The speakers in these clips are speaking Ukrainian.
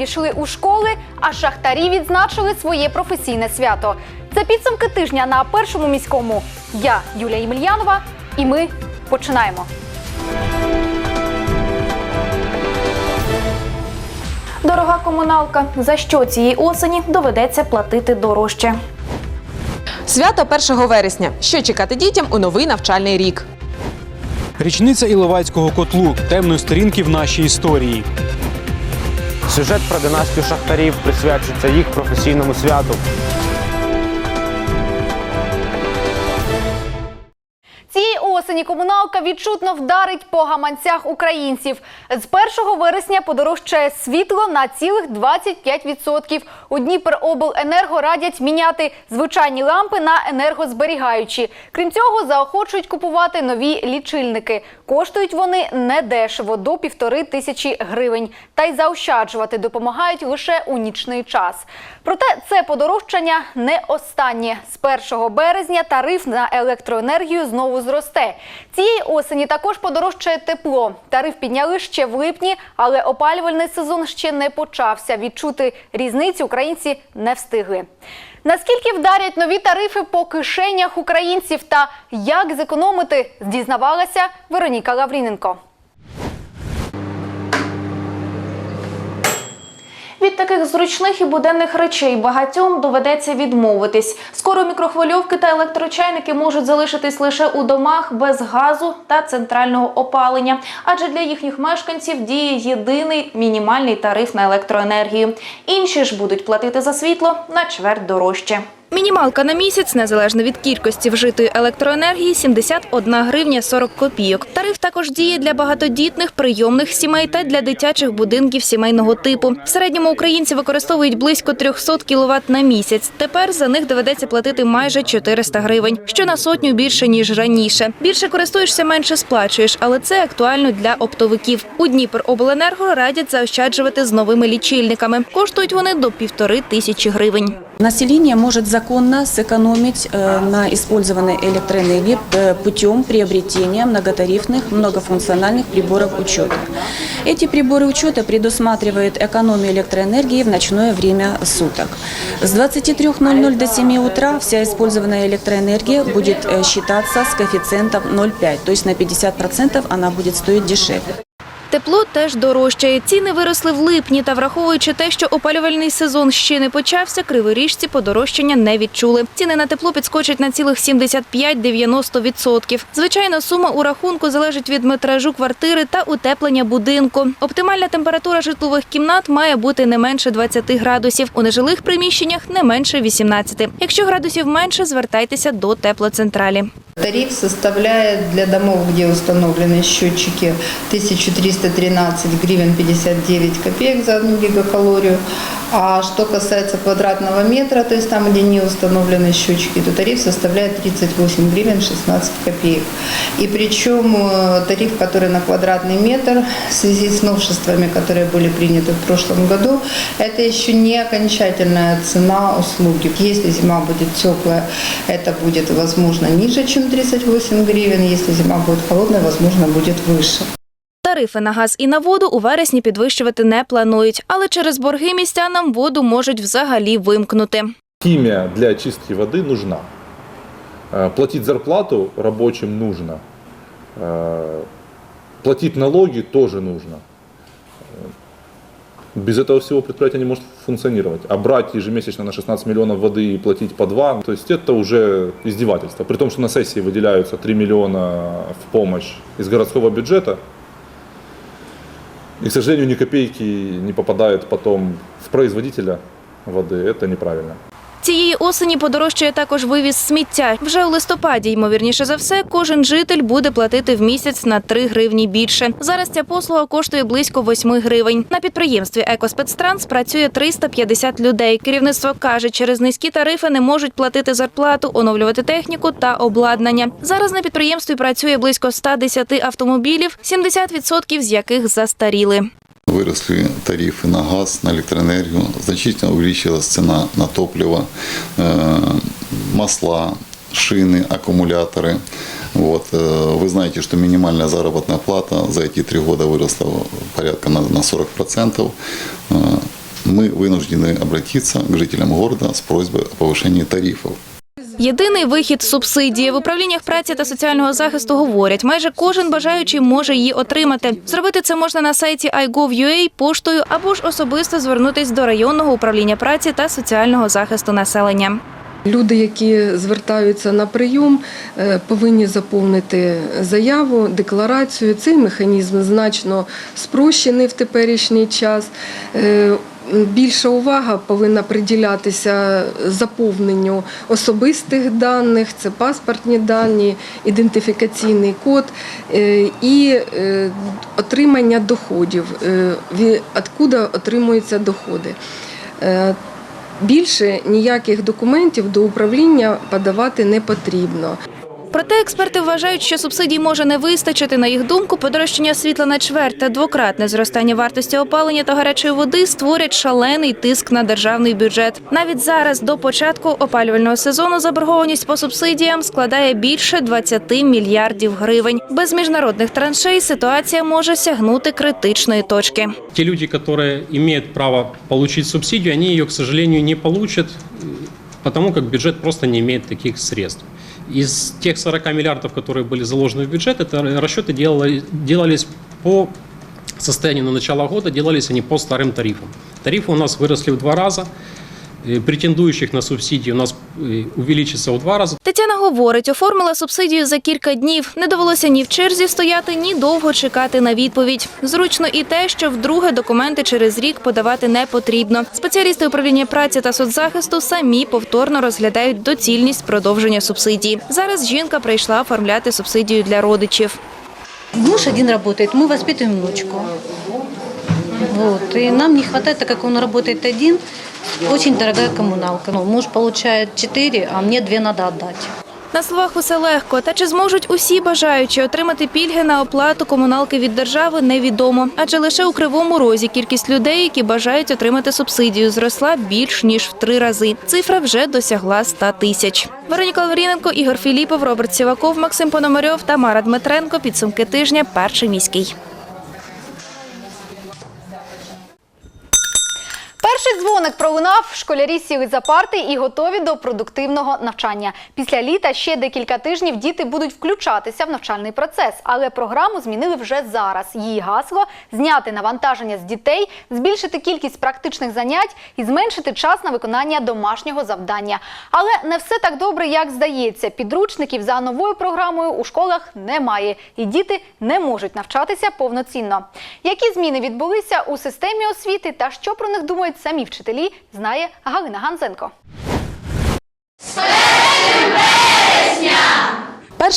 пішли у школи, а шахтарі відзначили своє професійне свято. Це підсумки тижня на першому міському. Я Юлія Ємельянова, і ми починаємо. Дорога комуналка, за що цієї осені доведеться платити дорожче? Свято 1 вересня. Що чекати дітям у новий навчальний рік? Річниця Іловайського котлу темної сторінки в нашій історії. Сюжет про династію шахтарів присвячується їх професійному святу. Осені комуналка відчутно вдарить по гаманцях українців. З 1 вересня подорожчає світло на цілих 25%. У Дніперобленерго радять міняти звичайні лампи на енергозберігаючі. Крім цього, заохочують купувати нові лічильники. Коштують вони недешево до півтори тисячі гривень. Та й заощаджувати допомагають лише у нічний час. Проте це подорожчання не останнє. З 1 березня тариф на електроенергію знову зросте. Цієї осені також подорожчає тепло. Тариф підняли ще в липні, але опалювальний сезон ще не почався. Відчути різницю українці не встигли. Наскільки вдарять нові тарифи по кишенях українців та як зекономити, дізнавалася Вероніка Лавріненко. Від таких зручних і буденних речей багатьом доведеться відмовитись. Скоро мікрохвильовки та електрочайники можуть залишитись лише у домах без газу та центрального опалення, адже для їхніх мешканців діє єдиний мінімальний тариф на електроенергію. Інші ж будуть платити за світло на чверть дорожче. Мінімалка на місяць, незалежно від кількості вжитої електроенергії, 71 гривня 40 копійок. Тариф також діє для багатодітних прийомних сімей та для дитячих будинків сімейного типу. В середньому українці використовують близько 300 кВт на місяць. Тепер за них доведеться платити майже 400 гривень, що на сотню більше ніж раніше. Більше користуєшся, менше сплачуєш, але це актуально для оптовиків. У Дніперобленерго радять заощаджувати з новими лічильниками. Коштують вони до півтори тисячі гривень. Население может законно сэкономить э, на использованной электроэнергии э, путем приобретения многотарифных многофункциональных приборов учета. Эти приборы учета предусматривают экономию электроэнергии в ночное время суток. С 23.00 до 7 утра вся использованная электроэнергия будет э, считаться с коэффициентом 0,5, то есть на 50% она будет стоить дешевле. Тепло теж дорожчає. Ціни виросли в липні, та враховуючи те, що опалювальний сезон ще не почався, криворіжці подорожчання не відчули. Ціни на тепло підскочать на цілих 75-90%. Звичайно, сума у рахунку залежить від метражу квартири та утеплення будинку. Оптимальна температура житлових кімнат має бути не менше 20 градусів. У нежилих приміщеннях не менше 18. Якщо градусів менше, звертайтеся до теплоцентралі. Тариф составляет для домов, где установлены счетчики, 1313 гривен 59 копеек за одну гигакалорию. А что касается квадратного метра, то есть там, где не установлены счетчики, то тариф составляет 38 гривен 16 копеек. И причем э, тариф, который на квадратный метр, в связи с новшествами, которые были приняты в прошлом году, это еще не окончательная цена услуги. Если зима будет теплая, это будет возможно ниже, чем 38 гривен. Если зима будет холодная, возможно, будет выше. Тарифи на газ і на воду у вересні підвищувати не планують, але через борги містянам воду можуть взагалі вимкнути. Химия для очистки воды нужна. Э, Платить зарплату рабочим нужно. Э, Платить налоги тоже нужно. Э, Без этого всего предприятие не может функционировать. А брать ежемесячно на 16 миллионов воды и платить по 2, то есть это уже издевательство. При том, что на сессии выделяются 3 миллиона в помощь из городского бюджета. И, к сожалению, ни копейки не попадает потом в производителя воды. Это неправильно. Осені подорожчає також вивіз сміття. Вже у листопаді, ймовірніше за все, кожен житель буде платити в місяць на 3 гривні більше. Зараз ця послуга коштує близько 8 гривень. На підприємстві «Екоспецтранс» працює 350 людей. Керівництво каже, через низькі тарифи не можуть платити зарплату, оновлювати техніку та обладнання. Зараз на підприємстві працює близько 110 автомобілів, 70% з яких застаріли Выросли тарифы на газ, на электроэнергию, значительно увеличилась цена на топливо, э, масла, шины, аккумуляторы. Вот. э, Вы знаете, что минимальная заработная плата за эти три года выросла порядка на, на 40%. Э, Мы вынуждены обратиться к жителям города с просьбой о повышении тарифов. Єдиний вихід субсидії в управліннях праці та соціального захисту говорять, майже кожен бажаючий може її отримати. Зробити це можна на сайті iGov.ua, поштою або ж особисто звернутись до районного управління праці та соціального захисту населення. Люди, які звертаються на прийом, е, повинні заповнити заяву, декларацію. Цей механізм значно спрощений в теперішній час. Більша увага повинна приділятися заповненню особистих даних, це паспортні дані, ідентифікаційний код е, і е, отримання доходів, е, ві- откуда отримуються доходи. Більше ніяких документів до управління подавати не потрібно. Проте експерти вважають, що субсидій може не вистачити. На їх думку, подорожчання світла на чверть та двократне зростання вартості опалення та гарячої води створять шалений тиск на державний бюджет. Навіть зараз, до початку опалювального сезону, заборгованість по субсидіям складає більше 20 мільярдів гривень. Без міжнародних траншей ситуація може сягнути критичної точки. Те люди, которые имеют право получить субсидию, они ее, к сожалению, не получат, э, потому как бюджет просто не имеет таких средств. Из тех 40 миллиардов, которые были заложены в бюджет, это расчеты делали- делались по состоянию на начало года, делались они по старым тарифам. Тарифы у нас выросли в два раза, э, претендующих на субсидии у нас э, увеличится в два раза. Тетяна говорить, оформила субсидію за кілька днів. Не довелося ні в черзі стояти, ні довго чекати на відповідь. Зручно і те, що вдруге документи через рік подавати не потрібно. Спеціалісти управління праці та соцзахисту самі повторно розглядають доцільність продовження субсидії. Зараз жінка прийшла оформляти субсидію для родичів. Муж один работает, мы воспитываем внучку. Вот. И нам не хватает, так как он работает один, очень дорогая коммуналка. Ну, муж получает 4, а мне 2 надо отдать. На словах усе легко. Та чи зможуть усі бажаючі отримати пільги на оплату комуналки від держави, невідомо. Адже лише у Кривому Розі кількість людей, які бажають отримати субсидію, зросла більш ніж в три рази. Цифра вже досягла 100 тисяч. Вероніка Лавріненко, Ігор Філіпов, Роберт Сіваков, Максим Пономарьов та Мара Дмитренко. Підсумки тижня. Перший міський. Перший дзвоник пролунав, школярі сіли за парти і готові до продуктивного навчання. Після літа ще декілька тижнів діти будуть включатися в навчальний процес, але програму змінили вже зараз. Її гасло зняти навантаження з дітей, збільшити кількість практичних занять і зменшити час на виконання домашнього завдання. Але не все так добре, як здається. Підручників за новою програмою у школах немає, і діти не можуть навчатися повноцінно. Які зміни відбулися у системі освіти та що про них думають самі вчителі, знає Галина Ганзенко.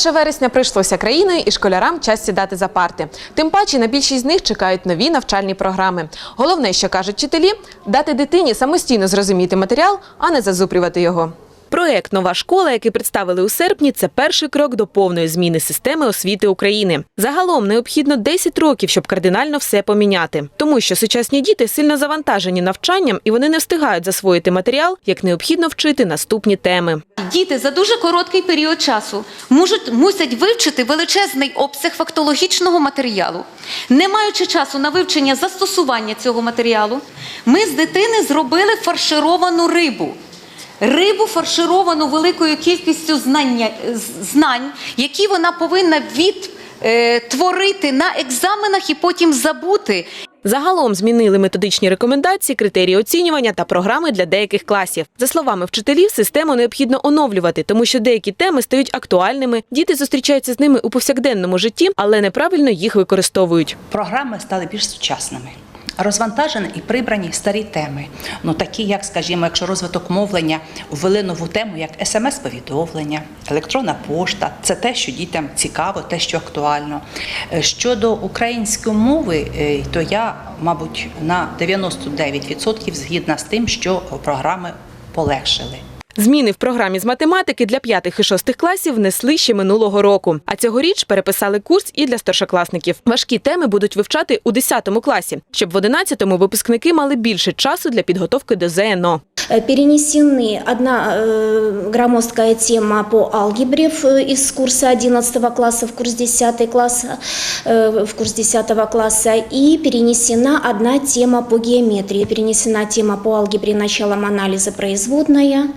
1 вересня прийшлося країною і школярам час сідати за парти. Тим паче на більшість з них чекають нові навчальні програми. Головне, що кажуть вчителі, дати дитині самостійно зрозуміти матеріал, а не зазубрювати його. Проект Нова школа, який представили у серпні, це перший крок до повної зміни системи освіти України. Загалом необхідно 10 років, щоб кардинально все поміняти, тому що сучасні діти сильно завантажені навчанням і вони не встигають засвоїти матеріал, як необхідно вчити наступні теми. Діти за дуже короткий період часу можуть, мусять вивчити величезний обсяг фактологічного матеріалу. Не маючи часу на вивчення застосування цього матеріалу, ми з дитини зробили фаршировану рибу. Рибу фаршировану великою кількістю знання, знань, які вона повинна відтворити на екзаменах і потім забути. Загалом змінили методичні рекомендації, критерії оцінювання та програми для деяких класів. За словами вчителів, систему необхідно оновлювати, тому що деякі теми стають актуальними. Діти зустрічаються з ними у повсякденному житті, але неправильно їх використовують. Програми стали більш сучасними. Розвантажені і прибрані старі теми, ну такі, як, скажімо, якщо розвиток мовлення ввели нову тему, як смс-повідомлення, електронна пошта, це те, що дітям цікаво, те, що актуально. Е, Щодо української мови, е, то я, мабуть, на 99% згідна з тим, що програми полегшили. Зміни в програмі з математики для п'ятих і шостих класів внесли ще минулого року. А цьогоріч переписали курс і для старшокласників. Важкі теми будуть вивчати у 10 класі, щоб в 11-му випускники мали більше часу для підготовки до ЗНО. Э, Перенесены одна э, громоздкая тема по алгебре в- из курса 11 класса в курс 10 класса, э, в курс 10 класса и перенесена одна тема по геометрии. Перенесена тема по алгебре началом анализа производная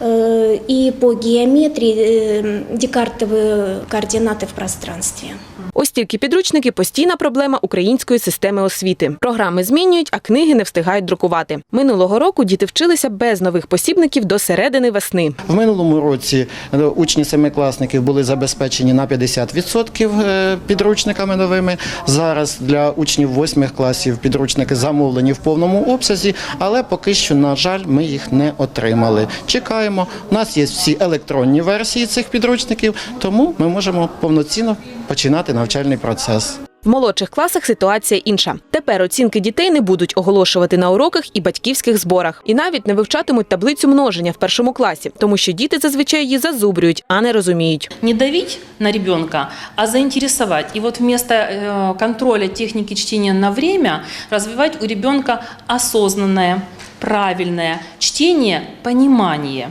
э, и по геометрии э, декартовые координаты в пространстве. Ось тільки підручники постійна проблема української системи освіти. Програми змінюють, а книги не встигають друкувати. Минулого року діти вчилися без нових посібників до середини весни. В минулому році е, учні семикласників були забезпечені на 50% е, підручниками новими. Зараз для учнів восьмих класів підручники замовлені в повному обсязі, але поки що, на жаль, ми їх не отримали. Чекаємо. У нас є всі електронні версії цих підручників, тому ми можемо повноцінно починати навчальний процес. В молодших класах ситуація інша. Тепер оцінки дітей не будуть оголошувати на уроках і батьківських зборах, і навіть не вивчатимуть таблицю множення в першому класі, тому що діти зазвичай її зазубрюють, а не розуміють. не давить на ребенка, а заинтересовать. И вот вместо э, контроля техники чтения на время развивать у ребенка осознанное, правильное чтение, понимание.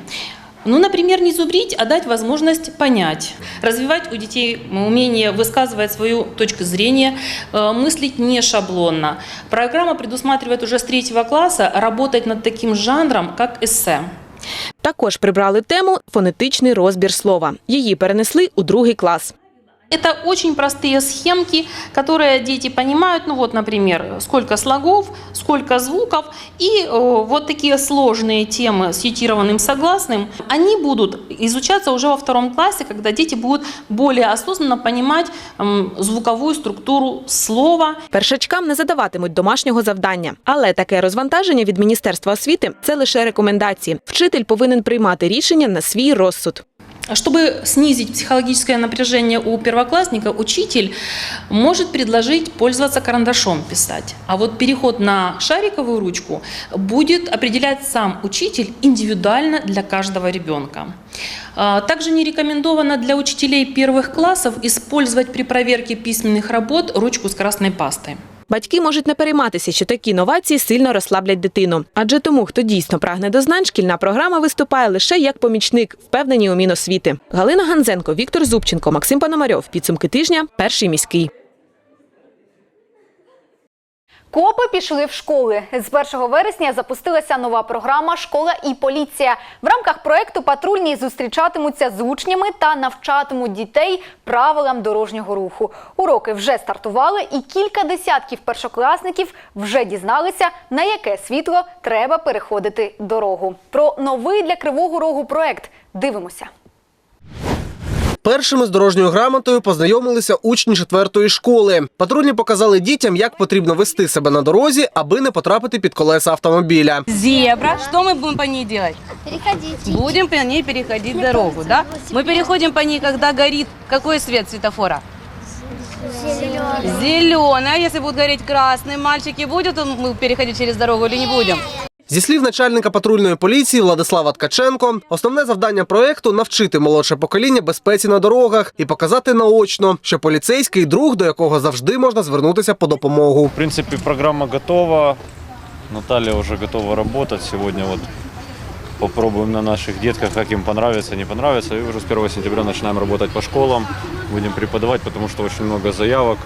Ну, например, не зубрить, а дать возможность понять. Развивать у детей умение высказывать свою точку зрения, э, мыслить не шаблонно. Программа предусматривает уже с третьего класса работать над таким жанром, как эссе. Також прибрали тему фонетичний розбір слова. Її перенесли у другий клас. Это очень простые схемки, которые дети понимают. Ну вот, например, сколько слогов, сколько звуков. И э, вот такие сложные темы с ютированным согласным, они будут изучаться уже во втором классе, когда дети будут более осознанно понимать м, звуковую структуру слова. Першачкам не задаватимуть домашнього завдання, але таке розвантаження від міністерства освіти це лише рекомендації. Вчитель повинен приймати рішення на свій розсуд. Чтобы снизить психологическое напряжение у первоклассника, учитель может предложить пользоваться карандашом писать. А вот переход на шариковую ручку будет определять сам учитель индивидуально для каждого ребенка. А, Также не рекомендовано для учителей первых классов использовать при проверке письменных работ ручку с красной пастой. Батьки можуть не перейматися, що такі новації сильно розслаблять дитину. Адже тому, хто дійсно прагне до знань, шкільна програма виступає лише як помічник, впевнені у Міносвіти. Галина Ганзенко, Віктор Зубченко, Максим Пономарьов. Підсумки тижня. Перший міський. Копи пішли в школи. З 1 вересня запустилася нова програма Школа і поліція. В рамках проекту патрульні зустрічатимуться з учнями та навчатимуть дітей правилам дорожнього руху. Уроки вже стартували, і кілька десятків першокласників вже дізналися, на яке світло треба переходити дорогу. Про новий для кривого рогу проект дивимося. Першими з дорожньою грамотою познайомилися учні четвертої школи. Патрульні показали дітям, як потрібно вести себе на дорозі, аби не потрапити під колеса автомобіля. Зебра. Что мы будем по ней делать? Переходить. Будем по ней переходить дорогу, да? Мы переходим по ней, когда горит какой свет светофора? Зеленый. Зеленый. А если будет гореть красный, мальчики, будут мы переходить через дорогу или не будем? Зі слів начальника патрульної поліції Владислава Ткаченко, основне завдання проекту навчити молодше покоління безпеці на дорогах і показати наочно, що поліцейський друг, до якого завжди можна звернутися по допомогу. В принципе, программа готова. Наталья уже готова. Сегодня вот попробуем на наших детках, как им понравится, не понравится. И уже с 1 сентября начинаем работать по школам. Будем преподавать, потому что очень много заявок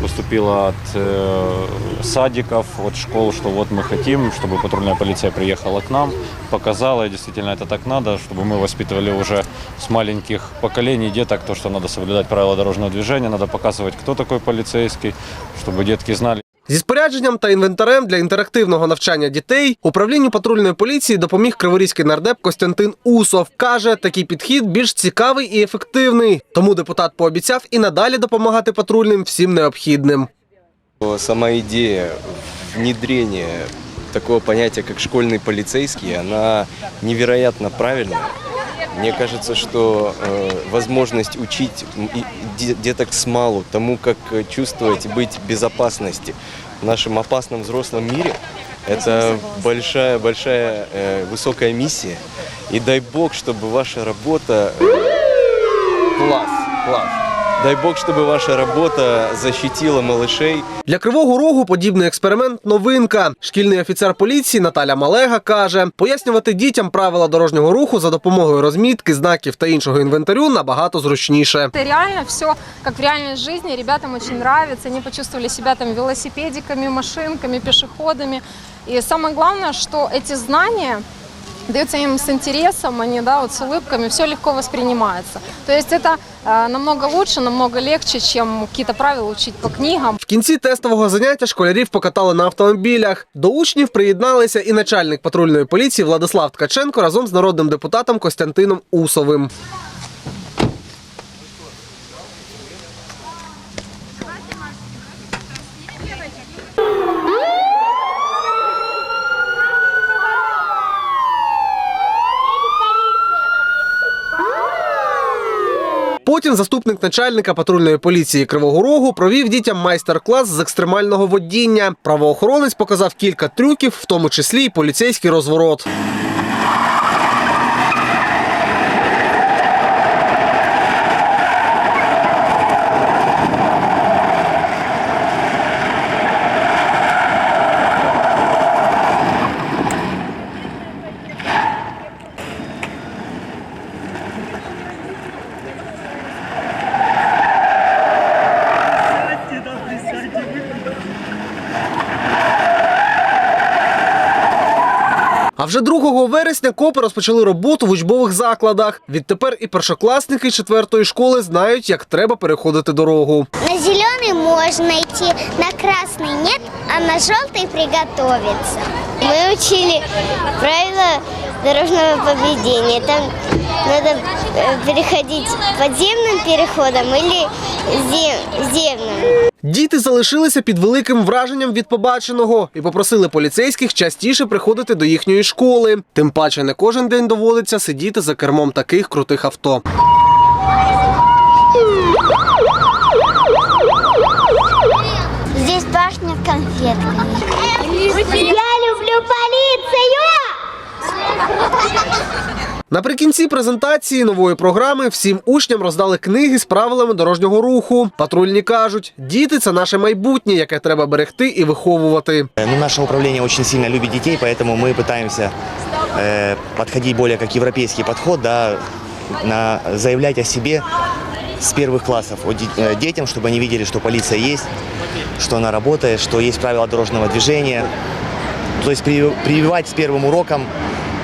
поступило от э, садиков, от школ, что вот мы хотим, чтобы патрульная полиция приехала к нам, показала, и действительно это так надо, чтобы мы воспитывали уже с маленьких поколений деток то, что надо соблюдать правила дорожного движения, надо показывать, кто такой полицейский, чтобы детки знали. Зі спорядженням та інвентарем для інтерактивного навчання дітей управлінню патрульної поліції допоміг криворізький нардеп Костянтин Усов. Каже, такий підхід більш цікавий і ефективний. Тому депутат пообіцяв і надалі допомагати патрульним всім необхідним. Сама идея внедрения такого понятия, как школьный полицейский, она невероятно правильная. Мне кажется, что э, возможность учить деток с малу тому, как э, чувствовать и быть в безопасности в нашем опасном взрослом мире, это большая, большая, э, высокая миссия. И дай бог, чтобы ваша работа... э, класс, класс. Дай бог, чтобы ваша работа защитила малышей. Для Кривого Рогу подібний експеримент – новинка. Шкільний офіцер поліції Наталя Малега каже, пояснювати дітям правила дорожнього руху за допомогою розмітки, знаків та іншого інвентарю набагато зручніше. Это реально все как в реальной жизни. Ребятам очень нравится. Они почувствовали себя там велосипедиками, машинками, пешеходами. И самое главное, что эти знания даются им с интересом, они, да, вот с улыбками, все легко воспринимается. То есть это э, намного лучше, намного легче, чем какие-то правила учить по книгам. В кінці тестового заняття школярів покатали на автомобілях. До учнів приєдналися і начальник патрульної поліції Владислав Ткаченко разом з народним депутатом Костянтином Усовим. Потім заступник начальника патрульної поліції Кривого Рогу провів дітям майстер-клас з екстремального водіння. Правоохоронець показав кілька трюків, в тому числі й поліцейський розворот. вже 2 вересня копи розпочали роботу в учбових закладах. Відтепер і першокласники четвертої школи знають, як треба переходити дорогу. На зеленый можно идти, на красный нет, а на желтый приготовиться. Мы учили правила дорожного поведения. Там надо э, переходить подземным переходом или зе- земным. Діти залишилися під великим враженням від побаченого і попросили поліцейських частіше приходити до їхньої школи. Тим паче не кожен день доводиться сидіти за кермом таких крутих авто. Здесь башня с конфетками. Я люблю полицию! Наприкінці презентації нової програми всім учням роздали книги з правилами дорожнього руху. Патрульні кажуть, діти це наше майбутнє, яке треба берегти і виховувати. Ну, наше управление очень сильно любит детей, поэтому мы пытаемся э, подходить более как европейский подход, да, на, заявлять о себе с первых классов о де- э, детям, чтобы они видели, что полиция есть, что она работает, что есть правила дорожного движения. То есть при- прививать с первым уроком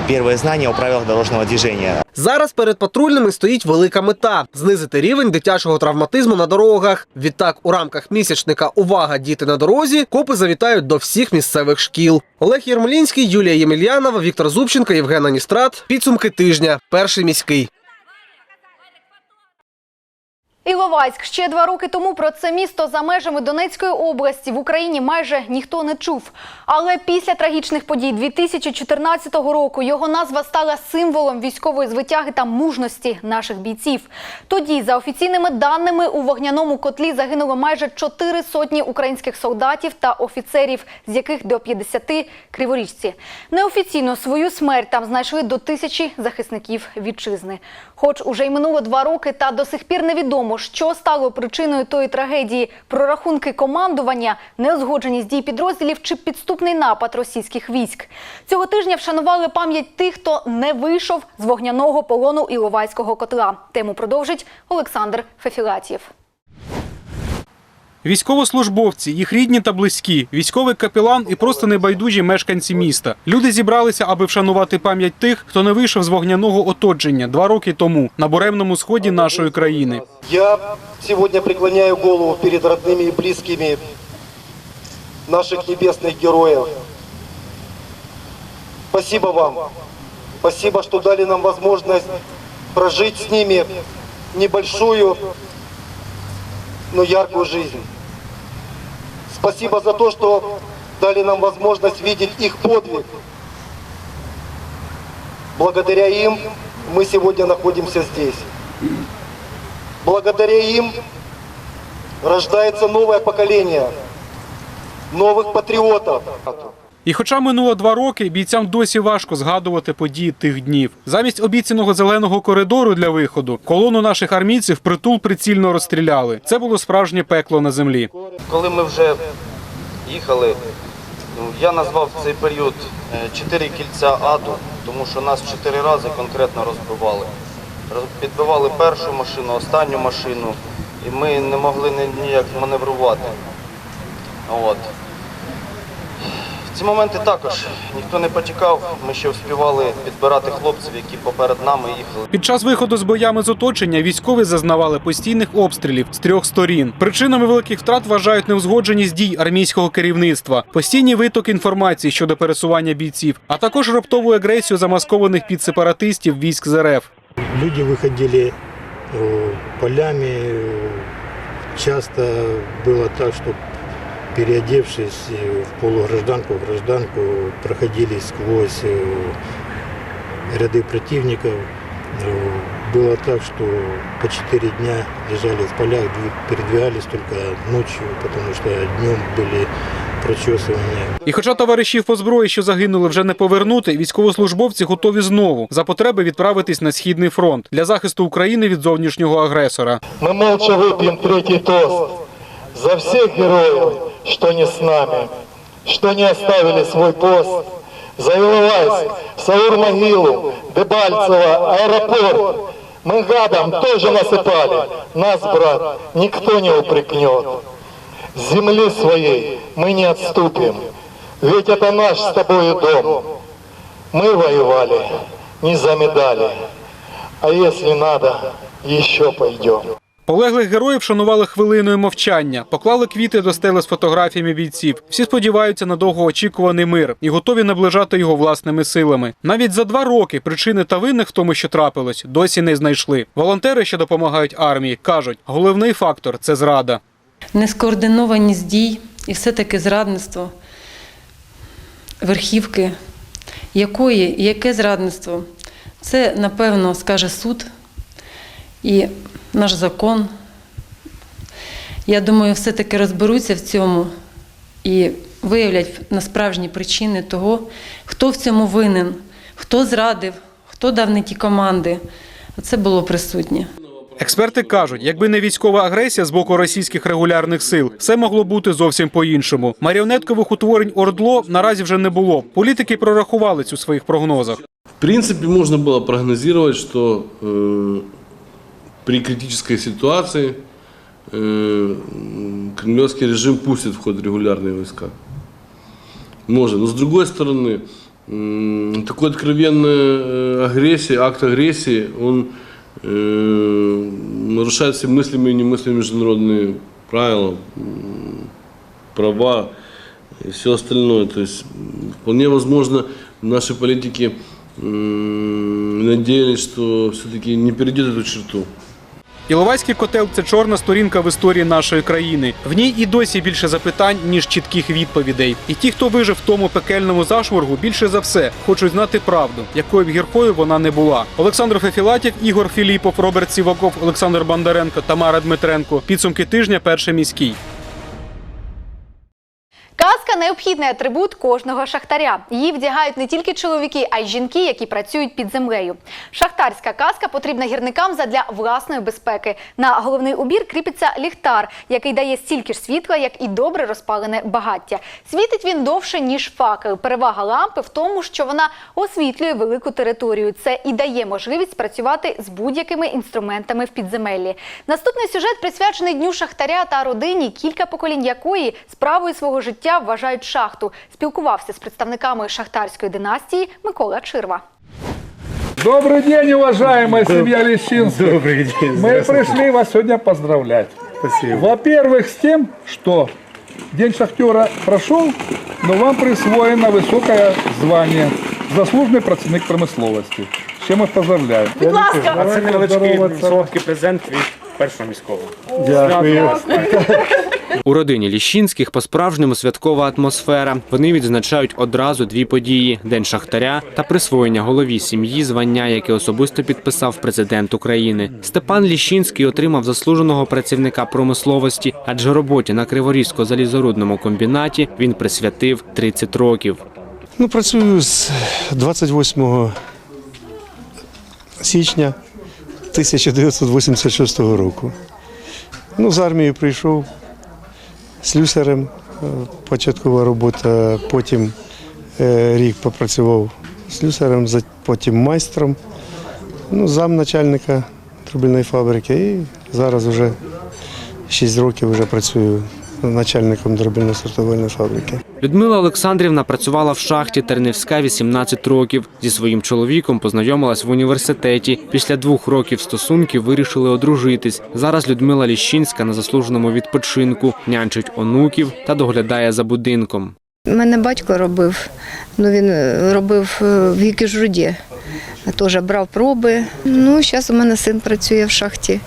первое знання у правилах дорожного движения. Зараз перед патрульними стоїть велика мета знизити рівень дитячого травматизму на дорогах. Відтак, у рамках місячника Увага діти на дорозі копи завітають до всіх місцевих шкіл. Олег Єрмолінський, Юлія Ємельянова, Віктор Зубченко, Євген Аністрат. Підсумки тижня. Перший міський. Іловайськ ще два роки тому про це місто за межами Донецької області в Україні майже ніхто не чув. Але після трагічних подій 2014 року його назва стала символом військової звитяги та мужності наших бійців. Тоді, за офіційними даними, у вогняному котлі загинуло майже чотири сотні українських солдатів та офіцерів, з яких до 50 – криворіжці. Неофіційно свою смерть там знайшли до тисячі захисників вітчизни. Хоч уже й минуло два роки, та до сих пір невідомо, що стало причиною тої трагедії. Прорахунки командування, неозгодженість дій підрозділів чи підступний напад російських військ. Цього тижня вшанували пам'ять тих, хто не вийшов з вогняного полону Іловайського котла. Тему продовжить Олександр Фефілатєв. Військовослужбовці, їх рідні та близькі, військовий капелан і просто небайдужі мешканці міста. Люди зібралися, аби вшанувати пам'ять тих, хто не вийшов з вогняного отодження два роки тому на буремному сході нашої країни. Я сегодня преклоняю голову перед родными и близкими наших небесных героев. Спасибо вам. Спасибо, что дали нам возможность прожить с ними небольшую, но яркую жизнь. Спасибо за то, что дали нам возможность видеть их подвиг. Благодаря им мы сегодня находимся здесь. Благодаря им рождается новое поколение новых патриотов. І хоча минуло два роки, бійцям досі важко згадувати події тих днів. Замість обіцяного зеленого коридору для виходу колону наших армійців притул прицільно розстріляли. Це було справжнє пекло на землі. Коли ми вже їхали, ну, я назвав цей період е, чотири кільця аду, тому що нас чотири рази конкретно розбивали. Підбивали першу машину, останню машину, і ми не могли ніяк маневрувати. В ці моменти також ніхто не потікав, ми ще вспівали підбирати хлопців, які поперед нами їхали. Під час виходу з боями з оточення військові зазнавали постійних обстрілів з трьох сторін. Причинами великих втрат вважають неузгодженість дій армійського керівництва, постійні виток інформації щодо пересування бійців, а також раптову агресію замаскованих під сепаратистів військ з РФ. Люди выходили э, полями. э, Часто было так, что переодевшись э, в полугражданку, в гражданку, проходили сквозь э, ряды противников. Э, Было так, что по четыре дня лежали в полях, дви- передвигались только ночью, потому что днем были прочесывания. І хоча товаришів по зброї, що загинули, вже не повернути, військовослужбовці готові знову за потреби відправитись на східний фронт для захисту України від зовнішнього агресора. Мы молча выпьем третий тост за всех героев, Что не с нами, что не оставили свой пост. За Иловайск, Саур-Могилу, Дебальцево, аэропорт. Мы гадом тоже насыпали. Нас, брат, никто не упрекнет. Земли своей мы не отступим, ведь это наш с тобою дом. Мы воевали не за а если надо, еще пойдем. Полеглих героїв шанували хвилиною мовчання, поклали квіти до стели з фотографіями бійців. Всі сподіваються на довгоочікуваний мир і готові наближати його власними силами. Навіть за два роки причини та винних в тому, що трапилось, досі не знайшли. Волонтери, що допомагають армії, кажуть, головний фактор це зрада. нескоординованість дій і все-таки зрадництво верхівки, якої, яке зрадництво, це, напевно, скаже суд і наш закон. Я думаю, все-таки розберуться в цьому і виявлять на справжні причини того, хто в цьому винен, хто зрадив, хто дав не ті команди. Це було присутнє. Експерти кажуть, якби не військова агресія з боку російських регулярних сил, все могло бути зовсім по-іншому. Маріонеткових утворень ОРДЛО наразі вже не було. Політики прорахували цю своїх прогнозах. В принципе, можно было прогнозировать, что э, при критической ситуации э, кремлевский режим пустит в ход регулярные войска. Можно. Но с другой стороны, м, такой откровенная э, агрессия, акт агрессии, он э, нарушает все мыслимые и немыслимые международные правила, права и все остальное. То есть вполне возможно наши политики надеялись, что все-таки не перейдет эту черту. Іловайський котел це чорна сторінка в історії нашої країни. В ній і досі більше запитань, ніж чітких відповідей. І ті, хто вижив в тому пекельному зашворгу, більше за все хочуть знати правду, якою б гіркою вона не була. Олександр Фефілатів, Ігор Філіпов, Роберт Сіваков, Олександр Бондаренко, Тамара Дмитренко. Підсумки тижня перший міський. Каска необхідний атрибут кожного шахтаря. Її вдягають не тільки чоловіки, а й жінки, які працюють під землею. Шахтарська каска потрібна гірникам задля власної безпеки. На головний убір кріпиться ліхтар, який дає стільки ж світла, як і добре розпалене багаття. Світить він довше ніж факел. Перевага лампи в тому, що вона освітлює велику територію. Це і дає можливість працювати з будь-якими інструментами в підземеллі. Наступний сюжет присвячений дню шахтаря та родині, кілька поколінь якої справою свого життя вважають шахту. Спілкувався з представниками шахтарської династії Микола Чирва. Добрый день, уважаемая семья Лещинских. Добрый день. Мы пришли вас сегодня поздравлять. Спасибо. Во-первых, с тем, что День шахтера прошел, но вам присвоено высокое звание «Заслуженный працівник промисловости». С чем мы поздравляем. А це невеличкий солодкий презент від першого міського. Дякую. У родині Ліщинських по-справжньому святкова атмосфера. Вони відзначають одразу дві події: День Шахтаря та присвоєння голові сім'ї звання, яке особисто підписав президент України. Степан Ліщинський отримав заслуженого працівника промисловості, адже роботі на Криворізько-залізорудному комбінаті він присвятив 30 років. Ну, працюю з 28 січня 1986 року. Ну, з армії прийшов слюсарем, е, початкова робота, потім е, рік попрацював слюсарем, потім майстром, ну, замначальника трубільної фабрики і зараз вже 6 років вже працюю начальником дробільно-сортовельної фабрики. Людмила Олександрівна працювала в шахті Тернівська 18 років. Зі своїм чоловіком познайомилась в університеті. Після двох років стосунків вирішили одружитись. Зараз Людмила Ліщинська на заслуженому відпочинку, нянчить онуків та доглядає за будинком. Мене батько робив, ну він е, робив е, в Гікіжруді. Теж брав проби. Ну, зараз у мене син працює в шахті, е,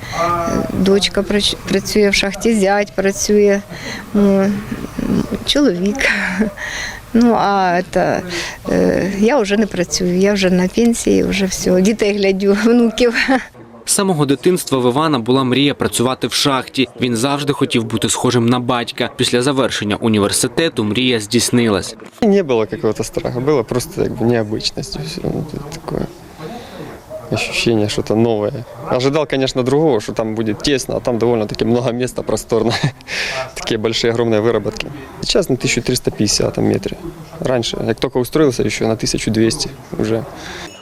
дочка працює в шахті, зять працює, чоловік. Ну, а е, я вже не працюю, я вже на пенсії, вже все, дітей глядю, внуків. З самого дитинства в Івана була мрія працювати в шахті. Він завжди хотів бути схожим на батька. Після завершення університету мрія здійснилась. Не было какого-то страха, было просто как бы необычностью все. Ну, это такое ощущение, что-то новое. Ожидал, конечно, другого, что там будет тесно, а там довольно-таки много места, просторно. Такие большие, огромные выработки. Сейчас на 1350 метре. Раньше, як только устроился, еще на 1200 уже.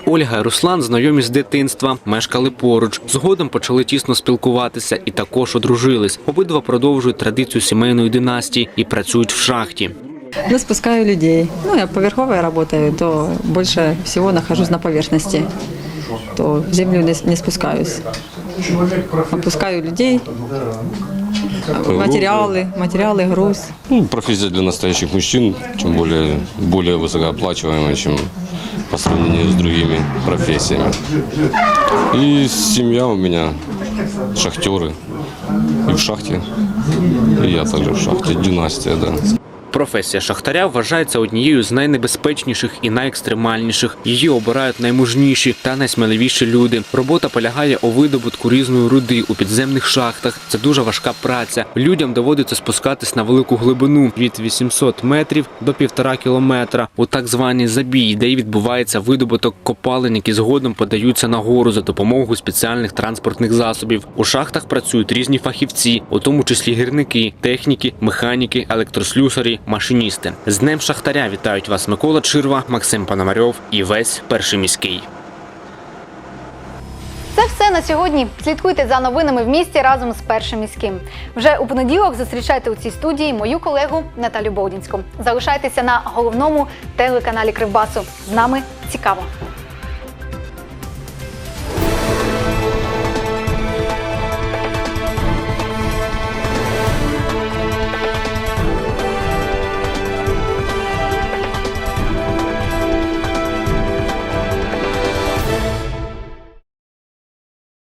Ольга і Руслан знайомі з дитинства, мешкали поруч. Згодом почали тісно спілкуватися і також одружились. Обидва продовжують традицію сімейної династії і працюють в шахті. Ну, спускаю людей. Ну, я поверховая работаю, то больше всего нахожусь на поверхности. То в землю не, не спускаюсь. Опускаю людей, материалы, материалы, груз. Ну, профессия для настоящих мужчин, тем более более высокооплачиваемая, чем по сравнению с другими профессиями. И семья у меня шахтеры. И в шахте. И я также в шахте. Династия, да. Професія шахтаря вважається однією з найнебезпечніших і найекстремальніших. Її обирають наймужніші та найсміливіші люди. Робота полягає у видобутку різної руди у підземних шахтах. Це дуже важка праця. Людям доводиться спускатись на велику глибину від 800 метрів до півтора кілометра у так званий забій, де й відбувається видобуток копалин, які згодом подаються на гору за допомогою спеціальних транспортних засобів. У шахтах працюють різні фахівці, у тому числі гірники, техніки, механіки, електрослюсарі, машиністи. З Днем Шахтаря вітають вас Микола Чирва, Максим Пономарьов і весь перший міський. Це все на сьогодні. Слідкуйте за новинами в місті разом з першим міським. Вже у понеділок зустрічайте у цій студії мою колегу Наталю Бовдінську. Залишайтеся на головному телеканалі Кривбасу. З нами цікаво.